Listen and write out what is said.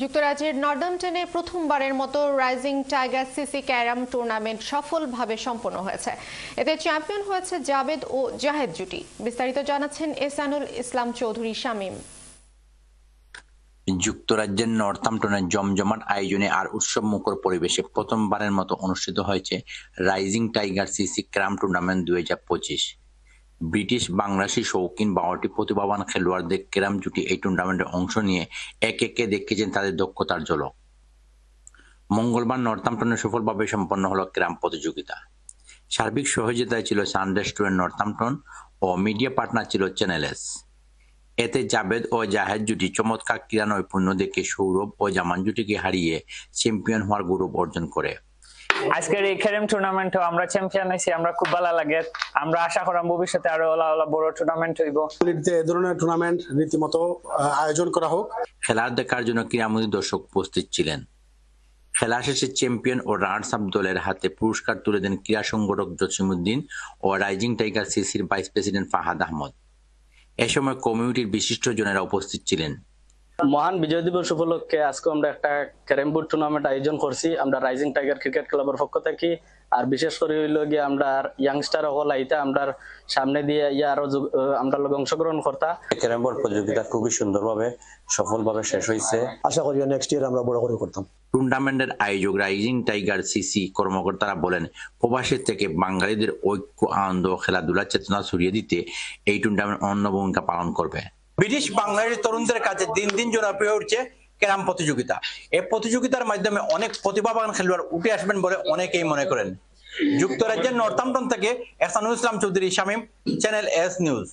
যুক্তরাজ্যের নর্দাম্পটনে প্রথমবারের মতো rising tiger CC carrom tournament সফলভাবে সম্পন্ন হয়েছে। এতে চ্যাম্পিয়ন হয়েছে জাবেদ ও জাহেদ জুটি। বিস্তারিত জানাচ্ছেন এসানুল ইসলাম চৌধুরী শামীম। যুক্তরাজ্যের নর্থাম্পটনের জমজমাট আয়োজনে আর উৎসব মুখর পরিবেশে প্রথমবারের মতো অনুষ্ঠিত হয়েছে rising tiger CC carrom tournament দুই হাজার পঁচিশ। ব্রিটিশ বাংলাদেশি শৌখিন বারোটি প্রতিভাবান খেলোয়াড়দের ক্যারাম জুটি এই টুর্নামেন্টে অংশ নিয়ে এক একে দেখিয়েছেন তাদের দক্ষতার ঝলক। মঙ্গলবার নর্থাম্পটনে সফলভাবে সম্পন্ন হলো ক্যারাম প্রতিযোগিতা। সার্বিক সহযোগিতায় ছিল সান রেস্টুরেন্ট নর্থাম্পটন ও মিডিয়া পার্টনার ছিল চ্যানেল এস। এতে জাবেদ ও জাহেদ জুটি চমৎকার ক্রীড়া নৈপুণ্য দেখে সৌরভ ও জামান জুটিকে হারিয়ে চ্যাম্পিয়ন হওয়ার গৌরব অর্জন করে। আজকের এই খেরেম টুর্নামেন্টও আমরা চ্যাম্পিয়ন হয়েছি আমরা খুব ভালো লাগে। আমরা আশা করাম ভবিষ্যতে আরও ওলা ওলা বড় টুর্নামেন্ট হইব। এ ধরনের টুর্নামেন্ট রীতিমতো আয়োজন করা হোক। খেলার দেখার জন্য ক্রীড়ামোদী দর্শক উপস্থিত ছিলেন। খেলা শেষে চ্যাম্পিয়ন ও রানার্স আপ দলের হাতে পুরস্কার তুলে দেন ক্রীড়া সংগঠক জসিমুদ্দিন ও রাইজিং টাইগার সিসির ভাইস প্রেসিডেন্ট ফাহাদ আহমদ। এ সময় কমিউনিটির বিশিষ্ট জনেরা উপস্থিত ছিলেন। মহান বিজয় দিবস উপলক্ষে আজকে আমরা একটা ক্যারেম বোর্ড টুর্নামেন্ট আয়োজন করছি। আমরা রাইজিং টাইগার ক্রিকেট ক্লাবের পক্ষ থেকে। আর বিশেষ করে হইল গিয়ে আমরা ইয়াংস্টার হল আইতে আমরা সামনে দিয়ে ইয়া আরও আমরা লগে অংশগ্রহণ করতা। ক্যারাম বোর্ড প্রতিযোগিতা খুবই সুন্দরভাবে সফলভাবে শেষ হয়েছে আশা করি নেক্সট ইয়ার আমরা বড় করে করতাম। টুর্নামেন্টের আয়োজক রাইজিং টাইগার সিসি কর্মকর্তারা বলেন প্রবাসের থেকে বাঙালিদের ঐক্য আনন্দ খেলাধুলার চেতনা ছড়িয়ে দিতে এই টুর্নামেন্ট অন্য ভূমিকা পালন করবে। ব্রিটিশ বাংলাদেশের তরুণদের কাছে দিন দিন জনপ্রিয় হচ্ছে ক্যারাম প্রতিযোগিতা। এই প্রতিযোগিতার মাধ্যমে অনেক প্রতিভাবান খেলোয়াড় উঠে আসবেন বলে অনেকেই মনে করেন। যুক্তরাজ্যের নর্থাম্পটন থেকে Ehsanul Islam Chowdhury, Shamim, channel S news.